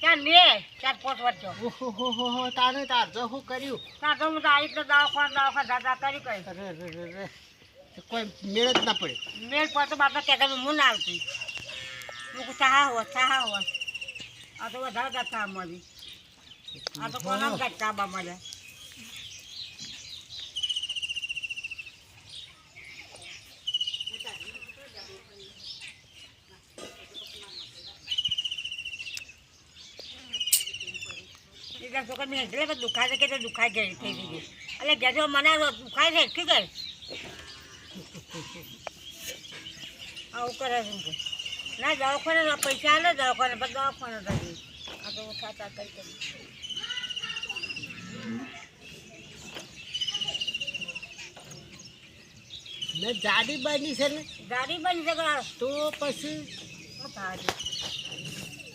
ત્યાં બે ચાર પાંચ વર્ષ ઓહો હો હો હો તારે તાર જો શું કર્યું? ત્યાં તો હું તો આવી રીતે દવાખાના દવાખાના દાદા કરી કરી. તો કોઈ મેળ જ ના પડે. મેળ પડતો તો બાપા કહેતા હું ના આવતી. હું કહું ચાહા ચાહા હોત આ તો વધારે ગાતા મળી. આ તો કોના ગાતા બા મળે. બીજા છોકરા મેં એટલે છે કે તે દુખાય ગઈ થઈ ગઈ એટલે જજો મને દુખાય છે ઠીક છે? આવું કરે છે ના દવાખાને પૈસા આવે દવાખાને પણ દવાખાને થઈ આ તો ખાતા કરી કરી ને જાડી બાની છે ને? ગાડી બની છે તો પછી?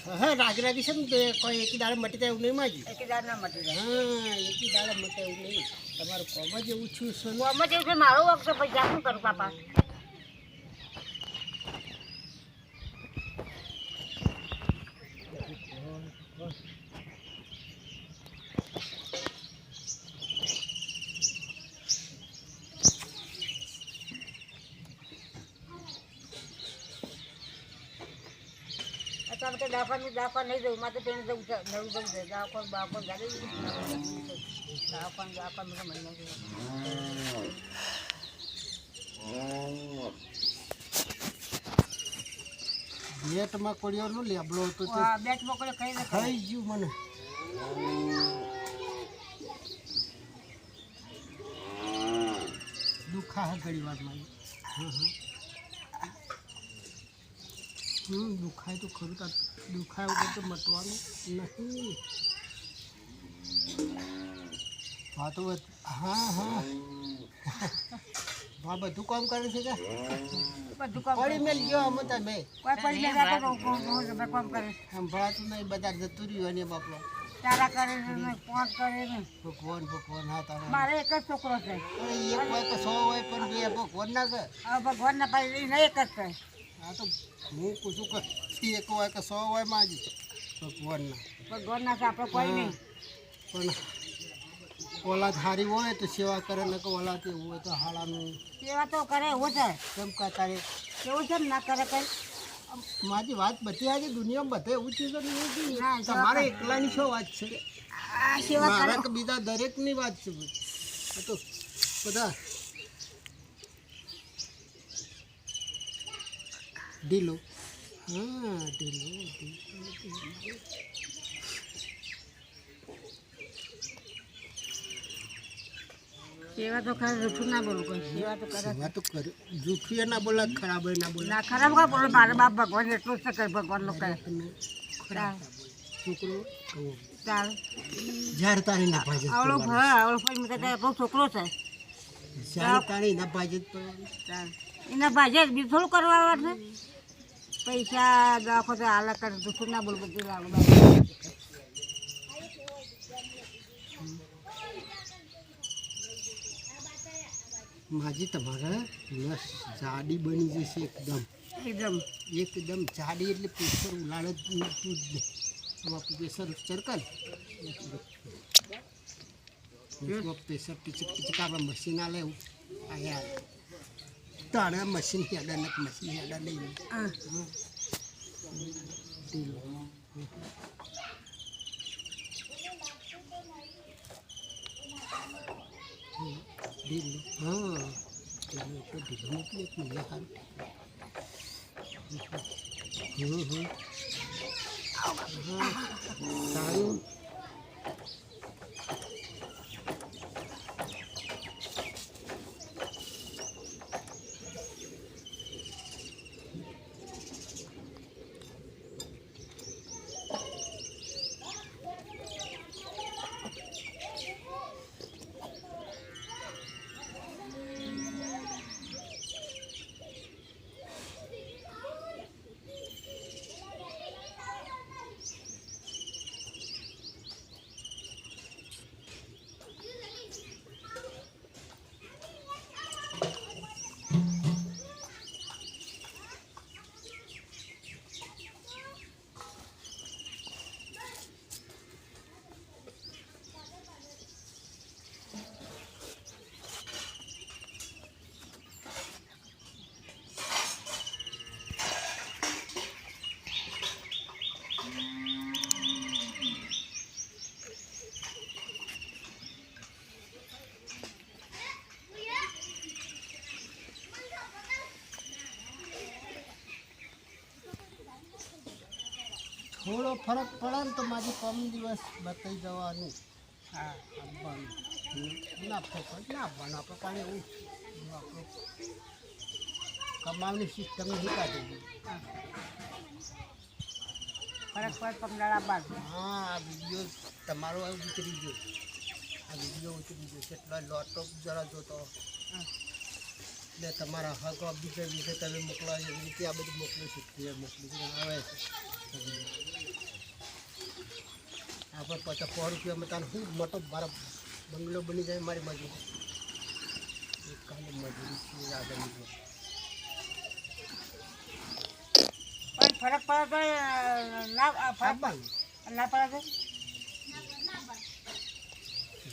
શું રાજરા હા રાજરાજી છે ને તે કોઈ એકી દાડે મટી જાય એવું નહીં માજી? એકી દાડે ના મટી જાય. હા એકી દાડે મટે એવું નહીં. તમારું કોમ જ એવું છું કોમ જ એવું છે મારો વખત પૈસા શું કરું પાપા? અત્યારે કે દવાખાને દવાખાને નહીં જવું મારે તો તેને જવું છે નવું જવું છે. દવાખાને દવાખાને ગાડી દવાખાને દવાખાને મને મને બેટમાં કોળિયાનો લેબલો હતો તે આ બેટ મોકલે ખાઈ ને ખાઈ ગયું મને. દુખા હે ઘડી વાતમાં હા હા. દુખાય તો ખરું દુખાય વગર તો મટવાનું નહીં. હા તો હા હા. હા બધું કામ કરે છે કે? બધું કામ પડી મેલ ગયો અમે તમે કોઈ પૈસા રાખો તો કોણ કોણ તમે કામ કરે સંભળાતું નહીં બધા જતું રહ્યું અને બાપડો. તારા કરે છે ને પાંચ કરે ને ભગવાન ભગવાન હા તારા. મારે એક જ છોકરો છે. એક હોય તો સો હોય પણ બે ભગવાન ના કે હવે ભગવાનના પાસે એક જ છે. આ તો હું પૂછું કે એક હોય કે સો હોય માજી? ભગવાનના. ભગવાનના આપણે કોઈ નહીં. પણ ઓલાદ હારી હોય તો સેવા કરે ને કે ઓલાદ એવું હોય તો હાલાનું સેવા તો કરે એવું છે. કેમ કેવું છે ને કરે કઈ? મારી વાત બધી આજે દુનિયામાં બધે એવું છે નહીં તમારે એકલાની શું વાત છે? આ સેવા કરે. બીજા દરેકની વાત છે. તો બધા ઢીલો હા ઢીલો. સેવા તો ખરા જૂઠું ના બોલું કોઈ. સેવા તો કરે સેવા તો કરે જૂઠું એ ના બોલા ખરાબ એ ના બોલે. ના ખરાબ કા બોલે મારા બાપ ભગવાન એટલું જ છે કે ભગવાનનું કહે. ખરાબ છોકરો ચાલ. જ્યારે તારી ના ભાજત આવડો પડવાનું. ભરા ભાઈ ફરી મૂકે તો આપણો છોકરો છે. જ્યારે તારી ના ભાજત ચાલ. એના ભાજે બીજું થોડું કરવા આવે છે. પૈસા દાખો તો આલા કરે જૂઠું ના બોલ બધું લાવું માજી તમારે નસ જાડી બની જશે એકદમ. એકદમ. એકદમ જાડી એટલે પ્રેશર ઉલાળે જ તું જ નહીં. આમાં પ્રેશર ચરકલ પ્રેશર પિચક પિચક આપણે મશીન આલે લેવું આ યાર તાણે મશીન હેડા ને મશીન હેડા નહીં હા ઢીલો. ઢીલો હા ઢીલો તો ઢીલો મોકલી એક મને સારું હમ હમ હા, સારું થોડો ફરક પડે ને તો મારી પમ દિવસ બતાવી જવાનું. હા. ના ફોકટ ના આપવાનું આપણે પાસે એવું આપણું કમાવાની સિસ્ટમ નહીં કાઢી ફરક પડે પંદર બાદ હા આ વીડિયો તમારો આ ઉતરી ગયો. આ વીડિયો ઉતરી ગયો છે. એટલે લોટો જરા જોતો. એટલે તમારા હક બીજે વિશે તમે મોકલાવી એવી રીતે આ બધું મોકલી શકીએ. મોકલી મોકલું આવે. છે આપણે પાછા સો રૂપિયામાં તારે શું મોટો મારો બંગલો બની જાય મારી મજૂરી એક કાલે મજૂરી છે આગળ નીકળો પણ ફરક પડે ના ફરક ના પડે.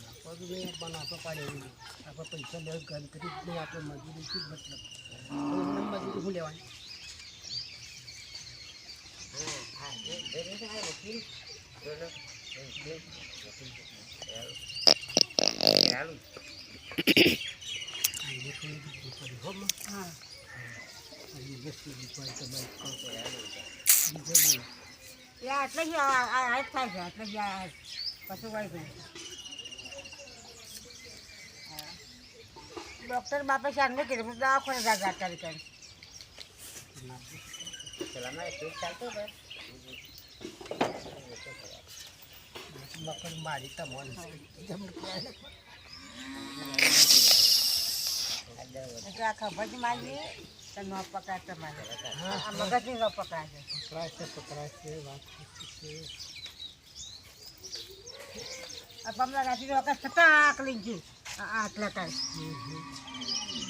આપવાનું નહીં આપવાનું આપણે પાડે નહીં. આપણે પૈસા લેવા ગણતરી કરી આપણે મજૂરી શું મતલબ? મજૂરી શું લેવાની આઈને થોડી દીકરી પડી હો માં. હા આઈને બેસી દીકરી તમારી કામ બીજે બોલો એ આટલે જ થાય છે આટલે જ. કશું વળી ગયું હા. ડૉક્ટર બાપે સાંજે કીધું દવાખાને જા જા મકર મારી તમને તમને ક્યારે એટલે આ ખબર જ મારી તો ન પકડાય તમારે આ મગજની ન પકડાય છે પકડાય છે પકડાય છે વાત છે આ પમલા રાતી વખત થતા આટલા કાંઈ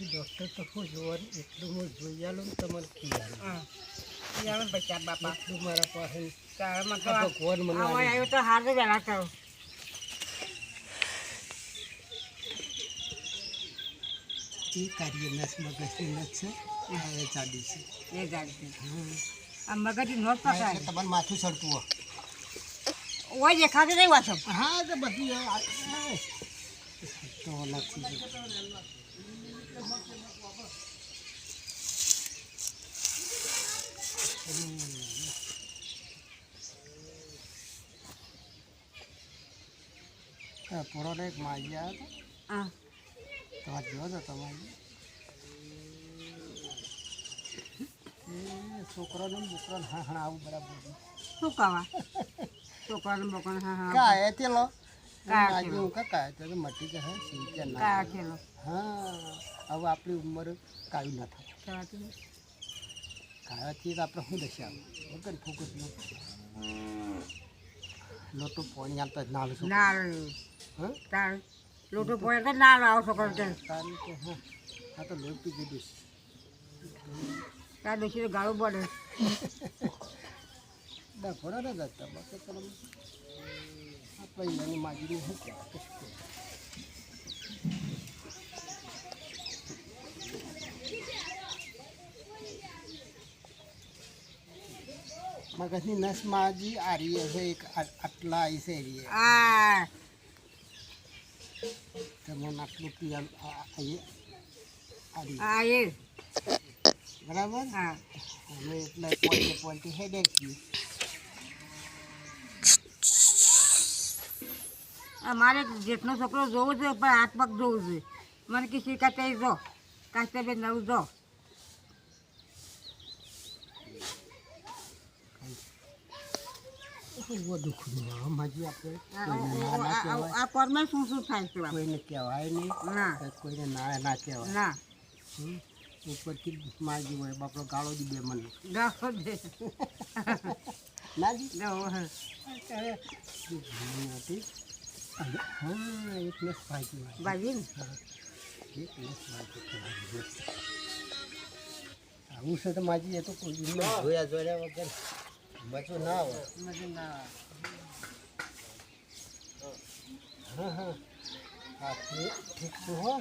મારી ડૉક્ટર તો હું જોવાનું એટલું હું જોઈ આલું ને તમારે ખ્યાલ હા. યાર બચ્ચા બાપા. એટલું મારા પાસે ભગવાન મને આવ્યો તો હાર વહેલા કરો એ કાર્ય નસ મગજની નસ છે એ ચાલી છે. એ ગાડી છે. હમ. આ મગજ નો પકડાય. તમારે માથું સડતું હોય ઓય દેખાતું નહીં વાંચો હા તો બધું તો નથી. પૂરો એક માજી આવ્યો હતો તમારે જોયો હતો તમારી. છોકરાને ને છોકરાને હા હા આવું બરાબર. શું કહેવા છોકરાને બોકરાને હા હા કાય તે લો કાયા. કા કાય તો મટી જશે સીધા ના કાયા થેલો. હા હવે આપણી ઉંમર કાળી ના થાય. કાળાથી. કાયાથી આપણે શું દશા વગર ફોકસ લોટો પાણી આવતા જ ના છોકરો. ના તાર લોટો પોય તો ના લાવો છોકરો કે. તારી કે હા. આ તો લોટ પી દીધું તાર દોશી ગાળું પડે. ખોડા નહીં જતા. બાકી તો આ પહેલાંની માજીને શું કહેવાય કશું નસમાં હજી આ આરી છે એક આટલા આવી છે એરી આ. તમને આટલું પીવાનું આ- એ બરાબર? હા. હવે એટલે પોઈન્ટે પોઈન્ટે હેડે છીએ. આ મારે જેટલો છોકરો જોવો છે પણ હાથ પગ જોવું છે. મને કે શીખા તે જો કાસ્તે બે નવું જો. બહુ દુઃખનું માજી આપણે આ- ના ના કોરમાં શું શું થાય છે કોઈને કહેવાય નહીં. ના. કોઈને ના ના કહેવાય. ના. ઉપરથી માજી હોય બાપડો ગાળો દી બે મને. ગાળો દે. નાજી? દો હા. એક લેસ ભાજી ભાજી ને? એક ભાજી આવું છે તો માજી એ તો કોઈ જોયા જોયા વગર. મજો ના આવે મજા ના હા હા હા ઠીક છું છે હો.